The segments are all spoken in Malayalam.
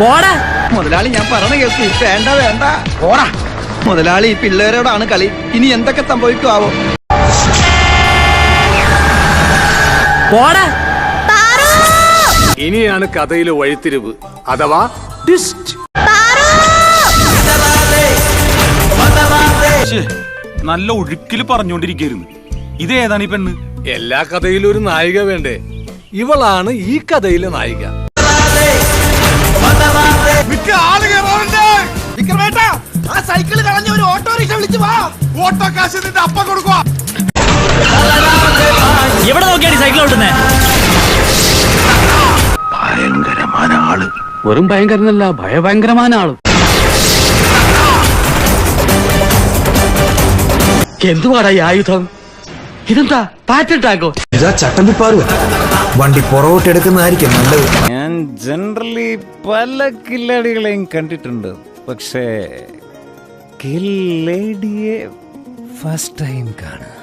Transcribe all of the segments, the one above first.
പോടാ. മുതലാളി ഞാൻ പറഞ്ഞ കേൾക്ക്. വേണ്ട വേണ്ട. പോടാ. മുതലാളി ഈ പിള്ളേരോടാണ് കളി. ഇനി എന്തൊക്കെ സംഭവിക്കുമാവോ പോടാ. ഇനിയാണ് കഥയിലെ വഴിത്തിരിവ് അഥവാ ട്വിസ്റ്റ്. നല്ല ഒഴുക്കിൽ പറഞ്ഞുകൊണ്ടിരിക്കുന്നു ഇത് ഏതാണ് ഈ പെണ്ണ്? എല്ലാ കഥയിലും ഒരു നായിക വേണ്ടേ? ഇവളാണ് ഈ കഥയിലെ നായിക. ആ സൈക്കിൾ കളഞ്ഞ ഒരു ഓട്ടോറിക്ഷ വിളിച്ചു വാ. ഓട്ടോ കാശ് നിന്റെ അപ്പ കൊടുക്കുക എവിടെ നോക്കിയാണ് സൈക്കിൾ ഓട്ടുന്നേ? വെറും ഭയങ്കരനല്ല ഭയഭയങ്കരമായ ആൾ. എന്തുവാടാ ഈ ആയുധം? ഇതെന്താ? പാറ്റൻ ടാങ്കോ ഇതാ ചട്ടമ്പിപ്പാറു. വണ്ടി പുറകോട്ട് എടുക്കുന്നതായിരിക്കും നല്ലത്. ജനറലി പല കില്ലാടികളെയും കണ്ടിട്ടുണ്ട്. പക്ഷേ കില്ലേഡിയെ ഫസ്റ്റ് ടൈം കാണുക.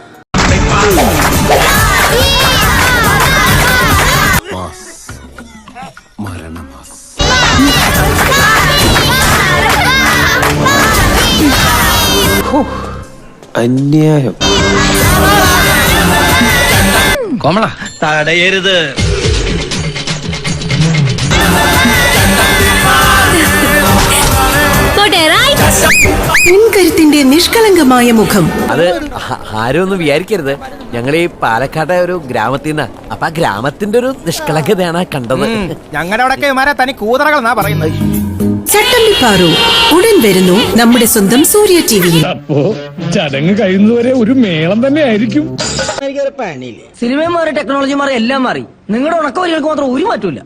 അന്യായം. കോമള. തടയരുത്. പെൺകരുത്തിന്റെ നിഷ്കളങ്കമായ മുഖം. അത് ആരും ഒന്നും വിചാരിക്കരുത്. ഞങ്ങൾ ഈ പാലക്കാട്ടെ ഒരു ഗ്രാമത്തിൽ നിന്നാ അപ്പൊ ആ ഗ്രാമത്തിന്റെ ഒരു നിഷ്കളങ്കതയാണ് കണ്ടത്. ഞങ്ങളുടെ അവിടെ ഇമാരെ തനി കൂതറകൾ എന്നാ പറയുന്നത് ചട്ടമ്പിപ്പാറു ഉടൻ വരുന്നു നമ്മുടെ സ്വന്തം സൂര്യ ടിവിയിൽ അപ്പോ ചടങ്ങ് കഴിയുന്നവരെ ഒരു മേളം തന്നെ ആയിരിക്കും. സിനിമയും മാറി ടെക്നോളജി മാറി എല്ലാം മാറി. നിങ്ങളുടെ ഉണക്കവരികൾക്ക് മാത്രം ഒരു മാറ്റൂല